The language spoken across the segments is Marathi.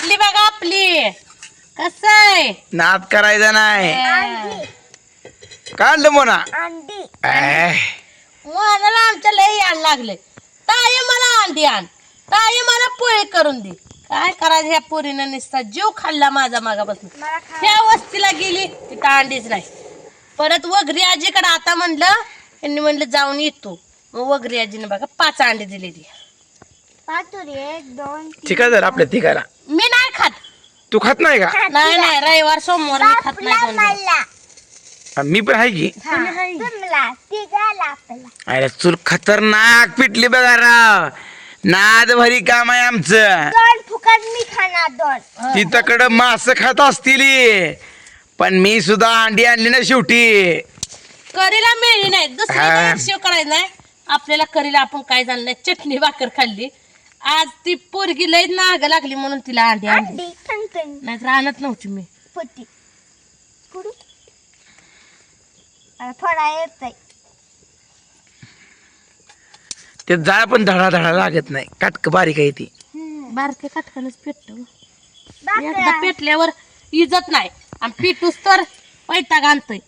पिटली बघा आपली. कस आहे? नाद करायचा नाही. काढलं मोना. अंडी ऐ, मोहनाला आमच्या लय यायला लागले. ताई मला अंडी आण. ताई मला पोहे करून दे. काय करायचं? ह्या पोरीनं निसता जीव खाल्ला माझा मागापासून. मला खा ह्या वस्तीला गेली तिथं अंडीच नाही. परत वगरी आजीकडे आता म्हणलं यांनी म्हणलं जाऊन येतो मग वगरी आजीने बघा पाच अंडी दिली ती पाचुरी एक दोन तीन जर आपल्या तिघाला. मी नाही खात. तू खात नाही का? नाही नाही रविवार सोमवार मी खात नाही दोन दिवस. मला. आ, मी पण आहे की? तिघाला अरे चूल खतरनाक पिटली बघा राव नाद भरी काम आहे आमचं. दोन फुकट मी खाणार दोन. ती तकडं मास खात असतील. पण मी सुद्धा अंडी आणली ना शेवटी. करीला मिळली नाही. दुसरी हा. शेव करायचं नाही. आपल्याला करीला आपण काय झालं नाही. चटणी भाकर खाल्ली. आज ती पोरगी लय नाग लागली म्हणून तिला अंडी आणली. अंडी टन नाहीतर आणत नव्हती मी. फोडा येत ते जाळ पण धडा धडा लागत नाही. काटक बारीक आहे ती. बारके काटकानच पेटत एकदा पेटल्यावर इजत नाही. आणि पिटूस तर वैताग आणतोय.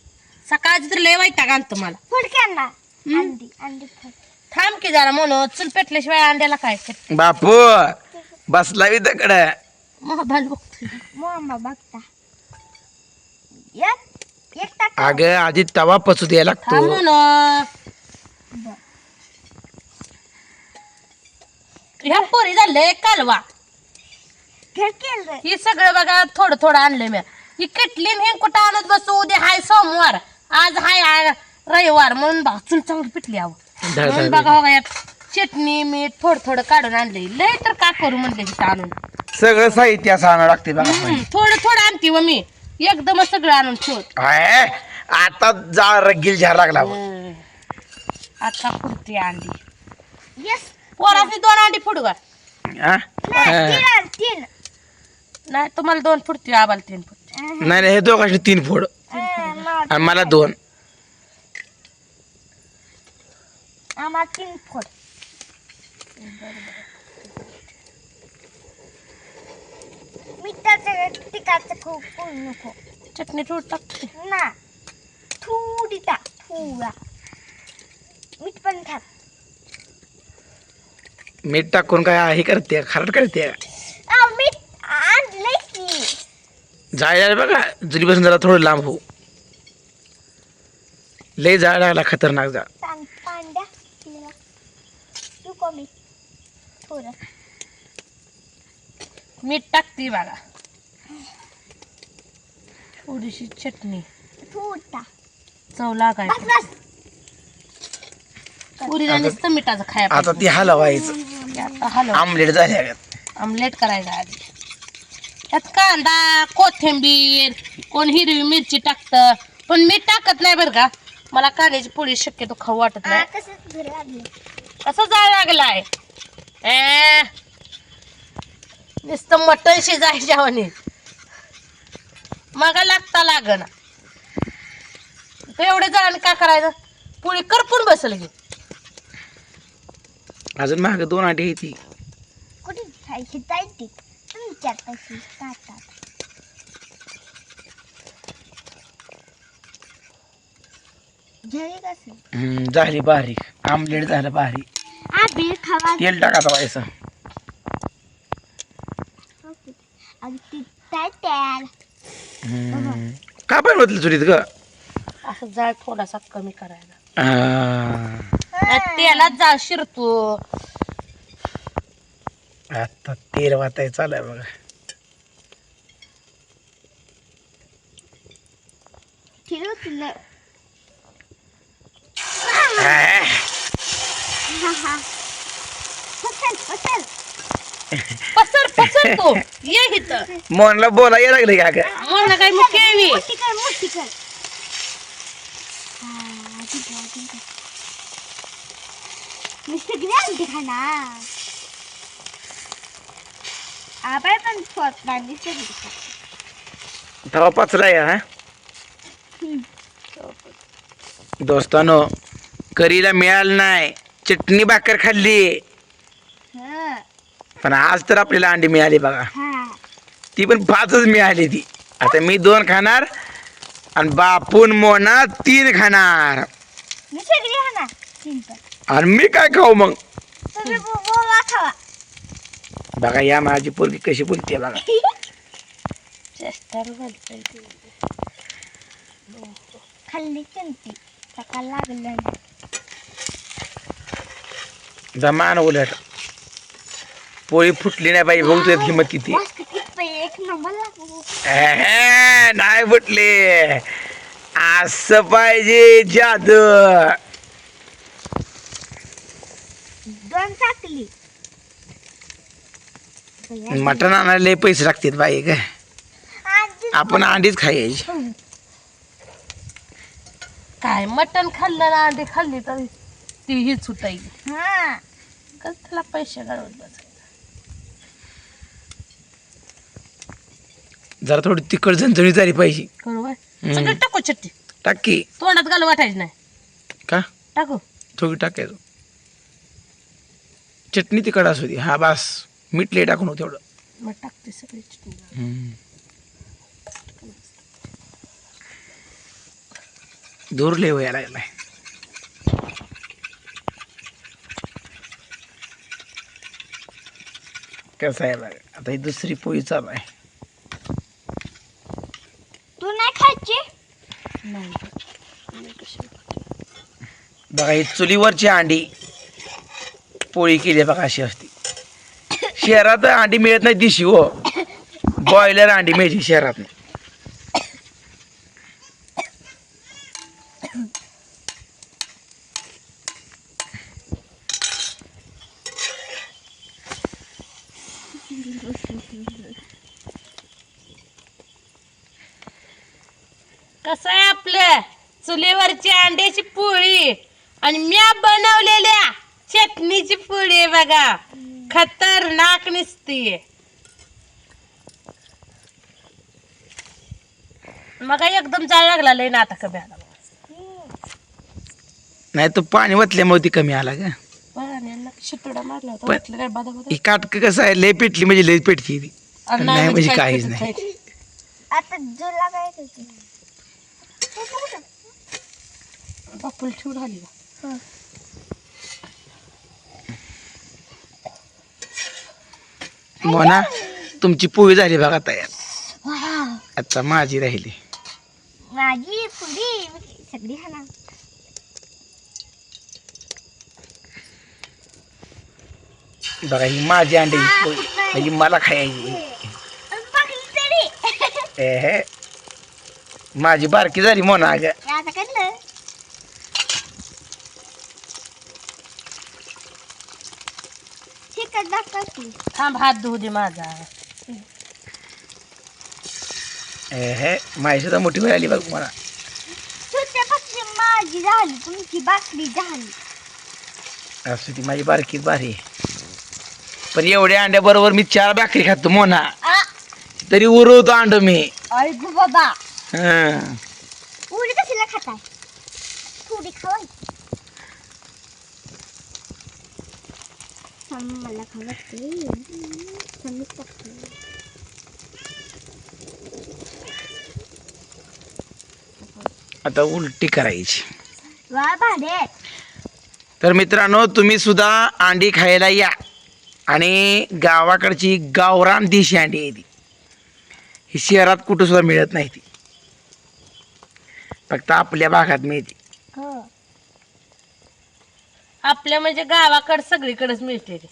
सकाळची तर लय वैताग आणतो मला. फुडक्यांना. अंडी अंडी फुड थांब की जरा म्हणून चुल पेटल्याशिवाय अंड्याला काय बापू बसला तकड मोबाईल बघतोय मोमा बघता. एक एक टाक. अग आधी तवा पचू द्यायला थांब लागतो ह्या पोरी झालंय कालवा. घर केलं हे सगळं बघा थोडं थोडं आणलंय मी. ही किटली हे कुठं आणत बसू? उद्या हाय सोमवार. आज हाय आ- रविवार म्हणून चुल चांगली पिटली धड म्हणून. बघा बघा यात चटणी मीठ थोडं थोडं काढून आणलंय लय तर का करू म्हणले तिथं आणून? सगळं साहित्य असं आणावं लागते बघा हम्म, थोडं थोडं आणते व मी. एकदमच सगळं आणून ठेवत. आहे, आता जाळ रगील झार लागला बघ. आता पुरती अंडी येस पोराची दोन अंडी फुडू का? हा? नाही हा. तीन आण, तीन. नाही तुम्हाला दोन फुटती आबाला तीन फुटते नाही नाही, हे दोघांचे तीन फोड. अं, आणि मला दोन. आम्हाला तीन फोड मिठाचं तिकाचं खूप करू नको. चटणी थोडी टाकते. ना. थोडी टाक थोडा. मीठ पण टाक. मीठ टाकून काय हे करते खारट करते? आ, मीठ आणलंय की जाळ्याला बघा जुलीपासून जरा थोडं लांब हो. लय जाळ लागला खतरनाक जाळ. सांग पांड्या तिला तू कमी थोडं मीठ टाकते बघा थोडीशी चटणी. थोडा चव लागाय बस बस. पुरीला नुसतं मिठाचं खाया आता ती हलवायचं. पाहिजे. आता हलव. आमलेट झाले आमलेट करायचं आधी त्यात कांदा कोथिंबीर कोण हिरवी मिरची टाकतं पण मीठ टाकत नाही बरं का. मला कांद्याची पोळी शक्यतो खाऊ वाटत नाही. कसं घर लागलं कसं जाळ लागलाय. ए नुसतं मटण शिजायच्या म्हणे मग लागता लागना. एवढे जण का करायचं? पोळी करपून बसल की. अजून माग दोन आठी आहे ती. कुठे? खायची जायची तुमच्या हम्म, झाली बारीक आमलेट झालं बारीक आबी खावा. तेल टाकायचं व्हायचं आणि ती ताट्याल हम्म. का पण होतलं चुलीत ग? असं जाळ थोडासा कमी करायला. आ, तेलात जाळ शिरतो. आता तेल वाटाय चालू आहे बघा तुला आ, पचल पचल पसर पसर तो. ये इथं. मोहनला बोला या लागले का ग? म्हणलं काय मग केवी मोठी कर मोठी कर हा, ठीक आहे. मी आबाय पण सगळी पचला या हा? दोस्तानो करीला मिळालं नाही. चटणी भाकर खाल्ली. हं, पण आज तर आपल्याला अंडी मिळाली बघा. हा. ती पण पाचच मिळाली ती. आता मी दोन खाणार आणि बापून मोना तीन खाणार. आणि मी काय खाऊ मग? बघा या माझी पोरगी कशी बोलते बघा. खाल्ली चिंती सकाळ लागलं जमान उलट. पोळी फुटली नाही पाहिजे बघू तुझ्यात किंमत किती. नाही फुटली. असं पाहिजे जादू. दोन टाकली. मटण आणायला पैसे लागतात बाई काय आपण अंडीच खायची. काय मटण खाल्लं ना अंडी खाल्ली तर. ती ही सुटायची हा. कस त्याला पैसे घालवत बस जरा थोडी तिखट झणझणी झाली पाहिजे. सगळं टाकू चट्टी. टाकी. तोंडात घालू वाटायचं नाही. का? टाकू. थोडी टाकायचं. चटणी तिखट असू दे. हा बास. मीठ लय टाकून तेवढं. मग टाकते सगळी चटणी हम्म. दूर लय व्हायला लागलाय. कसं आहे बघा आता ही दुसरी पोळी चालू आहे. तू नाही खायची? बघा ही चुलीवरची अंडी पोळी केली बघा अशी असते. शहरात अंडी मिळत नाही दिशी हो. बॉयलर अंडी मिळते शहरात. कसं आहे आपलं? चुलीवरची अंड्याची पोळी आणि म्या बनवलेल्या चटणीची पोळी बघा. खतरनाक निसती. मग एकदम जाळ लागला लय ना आता कमी आला. नाही तू पाणी वतल्यामुळे ती कमी आला का पाण्याला शितोडा मारला होता पण- म्हटलं काय बाधा बाधा ही काटक कसं आहे? लय पेटली म्हणजे लय पेटती ती. आणि नाही म्हणजे काय काहीच नाही. आता जुला काय करते बापूल ठेवून आली का? म्हणा तुमची पोळी झाली बघा तयार. आता माझी राहिली. माझी पुडी सगळी खाणार. बघा ही माझी पोळी. म्हणजे मला खायची. बघली तरी एहे माझी बारकी झाली म्हणा दाखवते थांब हात धुऊ दे माझा. एहे माझी सुद्धा मोठी वेळ आली बघ मला. माझी झाली तुमची बाकरी झाली. असं ती माझी बारकी भारी आहे. पण एवढ्या अंड्याबरोबर मी चार भाकरी खातो मोना. तरी उरवतो अंड मी. अरे बाबा. हं. उडी कशाला खाताय? थोडी खावायची थांब, मला खावायची थांब, टाकते. आता उलटी करायची. वा भाडे. तर मित्रांनो तुम्ही सुद्धा अंडी खायला या. आणि गावाकडची गावरान देशी अंडी आहे ती. ही शहरात कुठं सुद्धा मिळत नाही ती. फक्त आपल्या भागात मिळते. हो. आपल्या म्हणजे गावाकडे सगळीकडेच मिळते ते.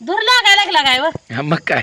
दूर लागायला लागला काय व? हा, मग काय?